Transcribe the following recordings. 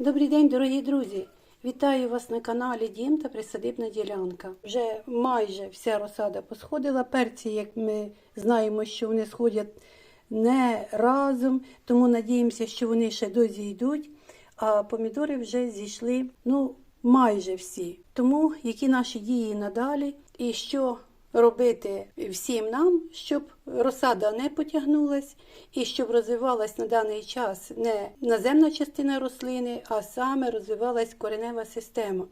Добрий день, дорогі друзі! Вітаю вас на каналі Дім та Присадибна ділянка. Вже майже вся розсада посходила. Перці, як ми знаємо, що вони сходять не разом, тому надіємося, що вони ще дозійдуть. А помідори вже зійшли ну, майже всі. Тому які наші дії надалі і що робити всім нам, щоб розсада не потягнулась і щоб розвивалась на даний час не наземна частина рослини, а саме розвивалась коренева система.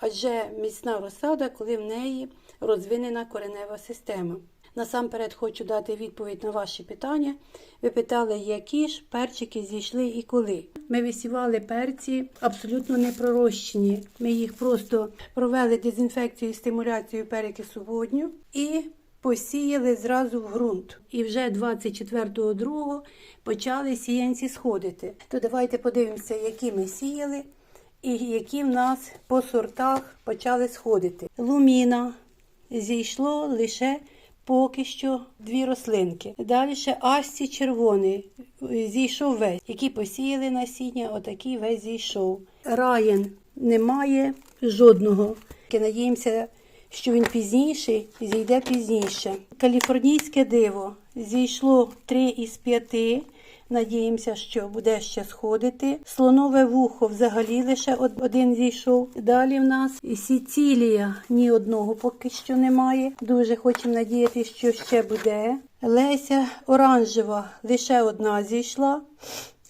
Адже міцна розсада, коли в неї розвинена коренева система. Насамперед хочу дати відповідь на ваші питання. Ви питали, які ж перчики зійшли і коли. Ми висівали перці абсолютно не пророщені. Ми їх просто провели дезінфекцію і стимуляцію перекису водню і посіяли зразу в ґрунт. І вже 24.02 почали сіянці сходити. То давайте подивимося, які ми сіяли і які в нас по сортах почали сходити. Луміна зійшло лише поки що дві рослинки. Далі ще Асті червоний зійшов весь, які посіяли насіння, отакий весь зійшов. Раєн немає жодного. Надіємося, що він пізніший, зійде пізніше. Каліфорнійське диво зійшло 3 із 5. Надіємося, що буде ще сходити. Слонове вухо взагалі лише один зійшов. Далі в нас Сіцілія ні одного поки що немає. Дуже хочемо надіятися, що ще буде. Леся оранжева лише одна зійшла.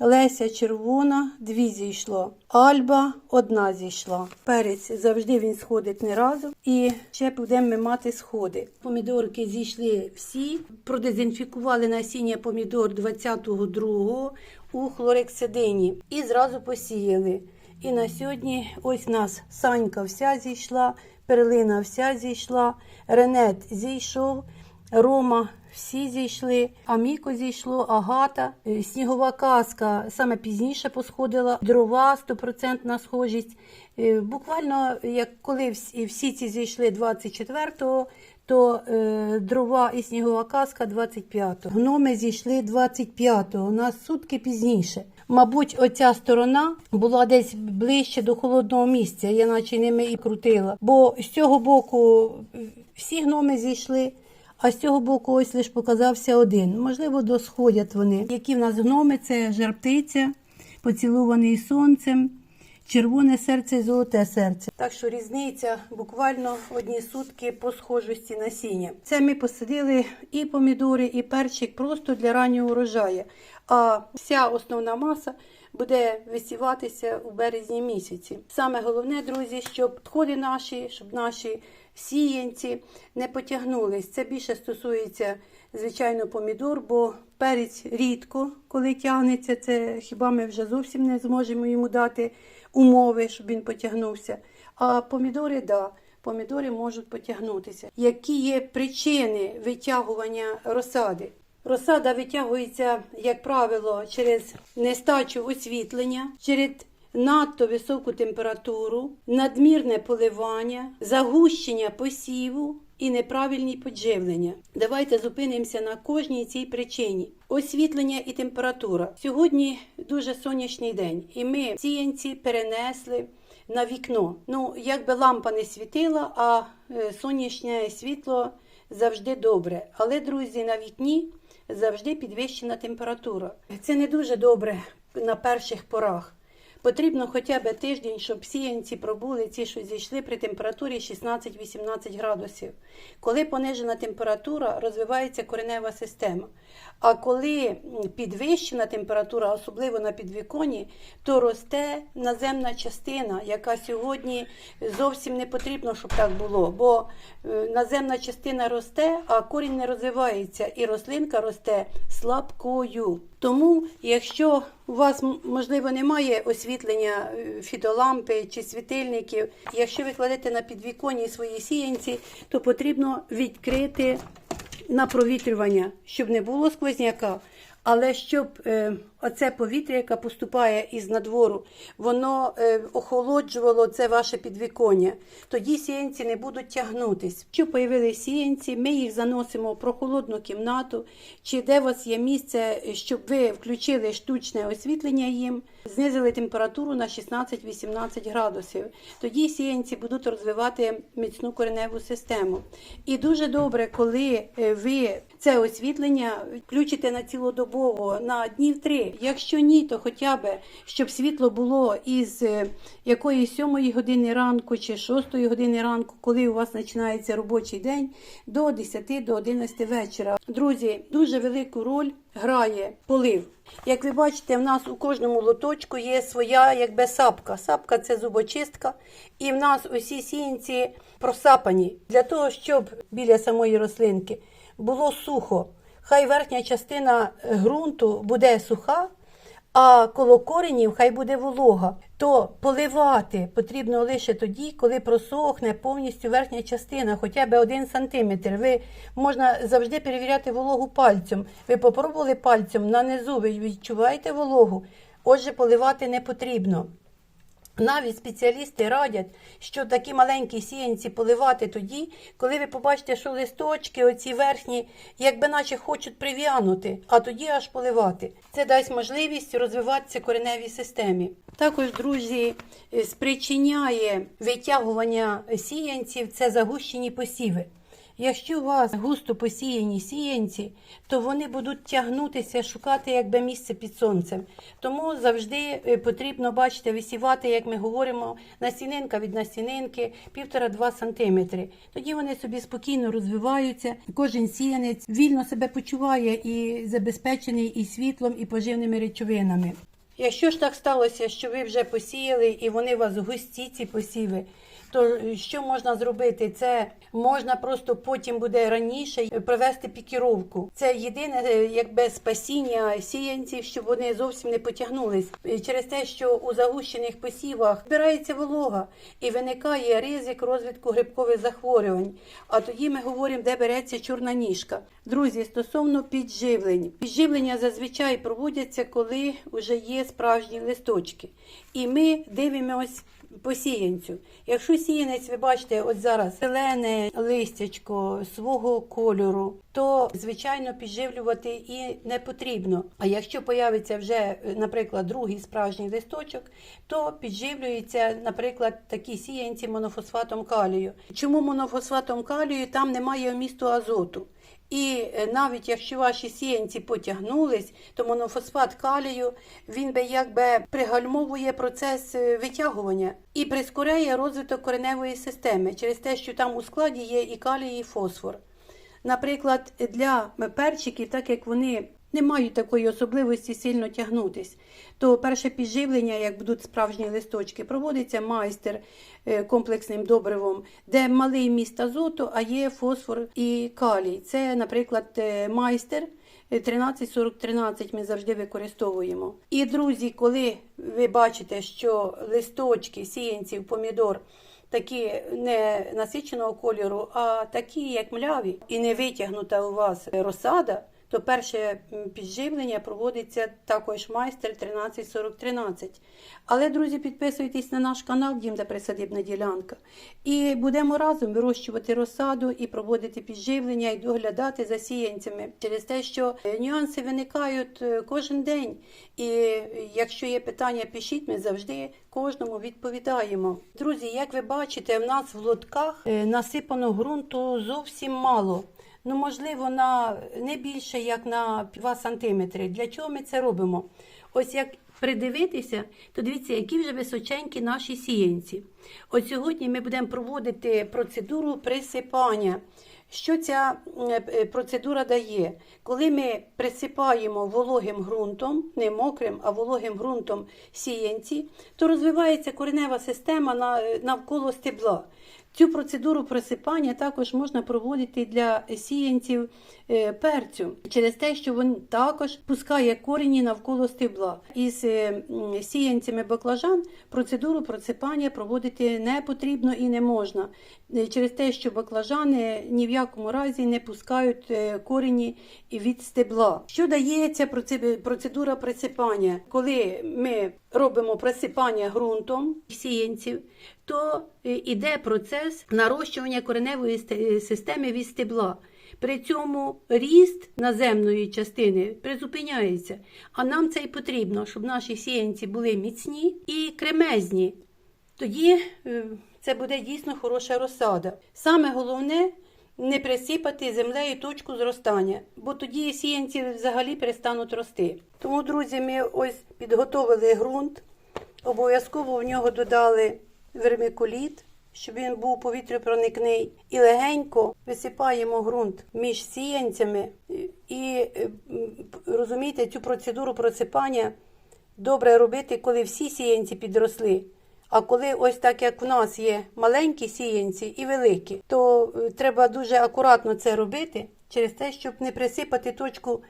Леся червона, дві зійшло. Альба одна зійшла. Перець завжди він сходить не разом. І ще будемо мати сходи. Помідорки зійшли всі. Продезінфікували насіння помідор 22-го у хлорексидині і зразу посіяли. І на сьогодні ось нас Санька вся зійшла, перлина вся зійшла, Ренет зійшов. Рома всі зійшли, Аміко зійшло, Агата, е, снігова казка саме пізніше посходила, дрова 100% схожість. Е, Буквально, як коли всі, всі ці зійшли 24-го, то е, дрова і снігова казка 25-го. Гноми зійшли 25-го, у нас сутки пізніше. Мабуть, оця сторона була десь ближче до холодного місця, я наче ними і крутила. Бо з цього боку е, всі гноми зійшли. А з цього боку ось лише показався один. Можливо, досходять вони. Які в нас гноми? Це жарптиця, поцілуваний сонцем, червоне серце і золоте серце. Так що різниця буквально одні сутки по схожості насіння. Це ми посадили і помідори, і перчик просто для раннього урожаю. А вся основна маса буде висіватися у березні місяці. Саме головне, друзі, щоб сходи наші, щоб наші сіянці не потягнулись. Це більше стосується, звичайно, помідор, бо перець рідко, коли тягнеться, це хіба ми вже зовсім не зможемо йому дати умови, щоб він потягнувся. А помідори, да. Помідори можуть потягнутися. Які є причини витягування розсади? Розсада витягується, як правило, через нестачу освітлення, через надто високу температуру, надмірне поливання, загущення посіву і неправильні подживлення. Давайте зупинимося на кожній цій причині. Освітлення і температура. Сьогодні дуже сонячний день, і ми сіянці перенесли на вікно. Ну, якби лампа не світила, а е, сонячне світло завжди добре. Але, друзі, на вікні завжди підвищена температура. Це не дуже добре на перших порах. Потрібно хоча б тиждень, щоб сіянці пробули ці, що зійшли при температурі 16-18 градусів. Коли понижена температура, розвивається коренева система. А коли підвищена температура, особливо на підвіконі, то росте наземна частина, яка сьогодні зовсім не потрібно, щоб так було. Бо е, наземна частина росте, а корінь не розвивається, і рослинка росте слабкою. Тому, якщо у вас можливо немає освітлення фідолампи фітолампи чи світильників, якщо ви кладете на підвіконні свої сіянці, то потрібно відкрити на провітрювання, щоб не було сквозняка, але щоб е, оце повітря, яке поступає із надвору, воно е, охолоджувало це ваше підвіконня. Тоді сіянці не будуть тягнутись. Якщо появилися сіянці, ми їх заносимо в прохолодну кімнату, чи де у вас є місце, щоб ви включили штучне освітлення їм, знизили температуру на 16-18 градусів. Тоді сіянці будуть розвивати міцну кореневу систему. І дуже добре, коли е, ви це освітлення включите на цілодобово на днів три. Якщо ні, то хоча б щоб світло було із е, якоїсь 7 години ранку чи 6 години ранку, коли у вас починається робочий день, до 10 до 11 вечора. Друзі, дуже велику роль грає полив. Як ви бачите, в нас у кожному лоточку є своя якби сапка. Сапка це зубочистка, і в нас усі сіянці просапані для того, щоб біля самої рослинки було сухо. Хай верхня частина е, ґрунту буде суха, а коло коренів хай буде волога. То поливати потрібно лише тоді, коли просохне повністю верхня частина, хоча б один сантиметр. Ви можна завжди перевіряти вологу пальцем. Ви попробували пальцем на низу, ви відчуваєте вологу. Отже, поливати не потрібно. Навіть спеціалісти радять, що такі маленькі сіянці поливати тоді, коли ви побачите, що листочки, оці верхні, якби наче хочуть прив'янути, а тоді аж поливати. Це дасть можливість розвиватися кореневій системі. Також, друзі, спричиняє витягування сіянців це загущені посіви. Якщо у вас густо посіяні сіянці, то вони будуть тягнутися, шукати якби місце під сонцем. Тому завжди е, потрібно, бачите, висівати, як ми говоримо, насінинка від насінинки 1,5-2 см. Тоді вони собі спокійно розвиваються. Кожен сіянець вільно себе почуває і забезпечений і світлом, і поживними речовинами. Якщо ж так сталося, що ви вже посіяли і вони у вас густі ці посіви, то що можна зробити? Це можна просто потім буде раніше провести пікіровку. Це єдине е, якби спасіння сіянців, щоб вони зовсім не потягнулись Е, через те, що у загущених посівах збирається волога і виникає ризик розвитку грибкових захворювань. А тоді ми говоримо, де береться чорна ніжка. Друзі, стосовно підживлень, підживлення зазвичай проводяться, коли вже є справжні листочки, і ми дивимось по сіянцю. Якщо сіянець, ви бачите, от зараз зелене листячко свого кольору, то звичайно підживлювати і не потрібно. А якщо появиться вже, наприклад, другий справжній листочок, то підживлюється, наприклад, такі сіянці монофосфатом калію. Чому монофосфатом калію? Там немає вмісту азоту. І е, навіть якщо ваші сіянці потягнулись, то монофосфат калію він би якби пригальмовує процес е, витягування і прискоряє розвиток кореневої системи через те, що там у складі є і калій, і фосфор. Наприклад, для перчиків, так як вони не мають такої особливості сильно тягнутись, то перше підживлення, як будуть справжні листочки, проводиться майстер е, комплексним добривом, де малий міст азоту, а є фосфор і калій. Це, наприклад, е, майстер. 13-40-13 ми завжди використовуємо. І, друзі, коли ви бачите, що листочки сіянців помідор такі не насиченого кольору, а такі, як мляві, і не витягнута у вас розсада, то перше підживлення проводиться також майстер 13-40-13. Але, друзі, підписуйтесь на наш канал Дім де присадибна ділянка. І будемо разом вирощувати розсаду і проводити підживлення і доглядати за сіянцями через те, що е, нюанси виникають е, кожен день. І е, якщо є питання, пишіть, ми завжди кожному відповідаємо. Друзі, як ви бачите, в нас в лотках насипано ґрунту зовсім мало. Ну, можливо, на не більше як на 2 сантиметри. Для чого ми це робимо? Ось як придивитися, то дивіться, які вже височенькі наші сіянці. От сьогодні ми будемо проводити процедуру присипання. Що ця е, е, процедура дає? Коли ми присипаємо вологим ґрунтом, не мокрим, а вологим ґрунтом сіянці, то розвивається коренева система навколо стебла. Цю процедуру присипання також можна проводити для сіянців е, перцю через те, що він також пускає корені навколо стебла. Із е, сіянцями баклажан процедуру присипання проводити не потрібно і не можна. Е, Через те, що баклажани ні в ніякому разі не пускають е, корені від стебла. Що дає ця процедура присипання? Коли ми робимо присипання ґрунтом сіянців, то е, іде процес нарощування кореневої системи від стебла. При цьому ріст наземної частини призупиняється. А нам це й потрібно, щоб наші сіянці були міцні і кремезні. Тоді е, це буде дійсно хороша розсада. Саме головне не присипати землею точку зростання, бо тоді сіянці взагалі перестануть рости. Тому, друзі, ми ось підготовили ґрунт. Обов'язково в нього додали вермикуліт, щоб він був повітряпроникний. І легенько висипаємо ґрунт між сіянцями. І розумієте, цю процедуру просипання добре робити, коли всі сіянці підросли. А коли ось так, як в нас є маленькі сіянці і великі, то е, треба дуже акуратно це робити через те, щоб не присипати точку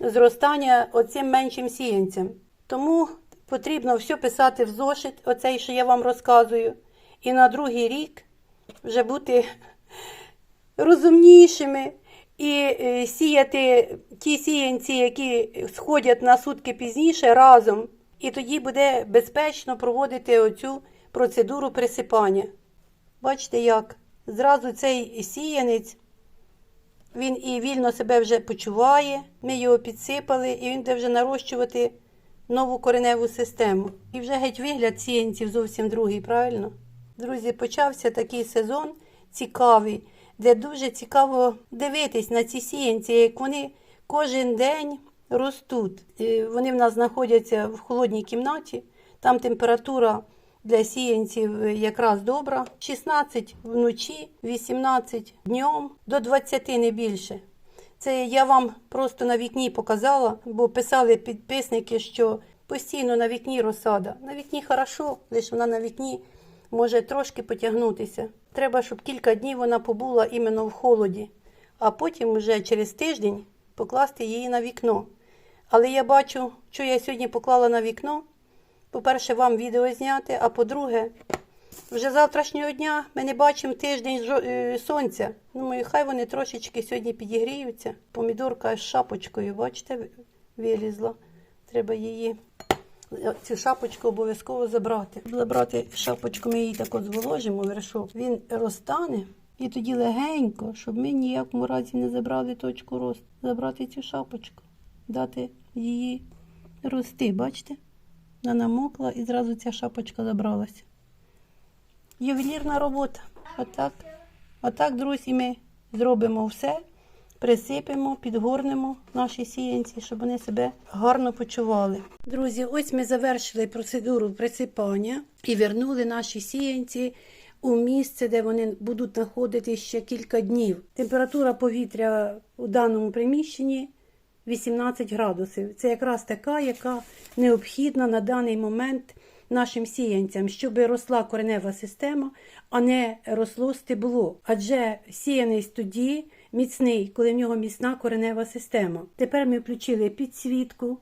зростання оцим меншим сіянцям. Тому потрібно все писати в зошит, оцей, що я вам розказую, і на другий рік вже бути розумнішими і е, сіяти ті сіянці, які сходять на сутки пізніше разом. І тоді буде безпечно проводити оцю процедуру присипання. Бачите, як? Зразу цей сіянець, він і вільно себе вже почуває. Ми його підсипали, і він буде вже нарощувати нову кореневу систему. І вже геть вигляд сіянців зовсім другий, правильно? Друзі, почався такий сезон цікавий, де дуже цікаво дивитись на ці сіянці, як вони кожен день ростуть. Е, Вони в нас знаходяться в холодній кімнаті, там температура для сіянців якраз добра. 16 вночі, 18 днем, до 20 не більше. Це я вам просто на вікні показала, бо писали підписники, що постійно на вікні розсада. На вікні хорошо, лише вона на вікні може трошки потягнутися. Треба, щоб кілька днів вона побула іменно в холоді, а потім вже через тиждень покласти її на вікно. Але я бачу, що я сьогодні поклала на вікно. По-перше, вам відео зняти, а по-друге, вже завтрашнього дня ми не бачимо тиждень е, сонця. Думаю, хай вони трошечки сьогодні підігріються. Помідорка з шапочкою, бачите, вилізла. Треба її, е, цю шапочку обов'язково забрати. Забрати шапочку, ми її так от зволожимо, вершок. Він розтане. І тоді легенько, щоб ми ніякому разі не забрали точку росту. Забрати цю шапочку, дати її рости, бачите? Вона намокла і зразу ця шапочка забралася. Ювелірна робота. Отак. Отак, друзі, ми зробимо все, присипемо, підгорнемо наші сіянці, щоб вони себе гарно почували. Друзі, ось ми завершили процедуру присипання і вернули наші сіянці у місце, де вони будуть знаходитися ще кілька днів. Температура повітря у даному приміщенні 18 градусів. Це якраз така, яка необхідна на даний момент нашим сіянцям, щоб росла коренева система, а не росло стебло. Адже сіяний тоді міцний, коли в нього міцна коренева система. Тепер ми включили підсвітку,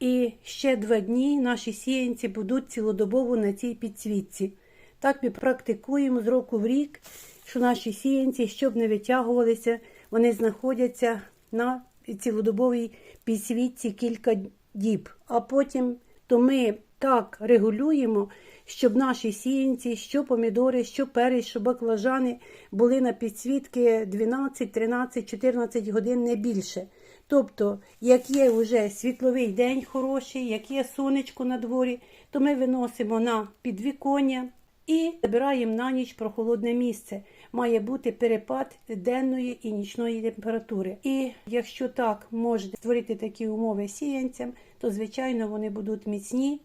і ще два дні наші сіянці будуть цілодобово на цій підсвітці. Так ми практикуємо з року в рік, що наші сіянці, щоб не витягувалися, вони знаходяться на цілодобовій підсвітці кілька діб. А потім то ми так регулюємо, щоб наші сіянці, що помідори, що перець, що баклажани були на підсвітки 12, 13, 14 годин не більше. Тобто, як є вже світловий день хороший, як є сонечко на дворі, то ми виносимо на підвіконня і забираємо на ніч прохолодне місце. Має бути перепад денної і нічної температури. І якщо так можете створити такі умови сіянцям, то звичайно вони будуть міцні,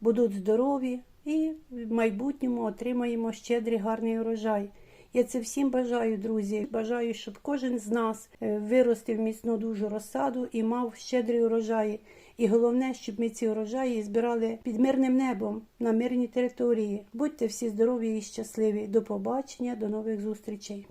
будуть здорові і в майбутньому отримаємо щедрий гарний урожай. Я це всім бажаю, друзі. Бажаю, щоб кожен з нас е, виростив міцну дуже розсаду і мав щедрий урожай. І головне, щоб ми ці урожаї збирали під мирним небом на мирній території. Будьте всі здорові і щасливі. До побачення, до нових зустрічей.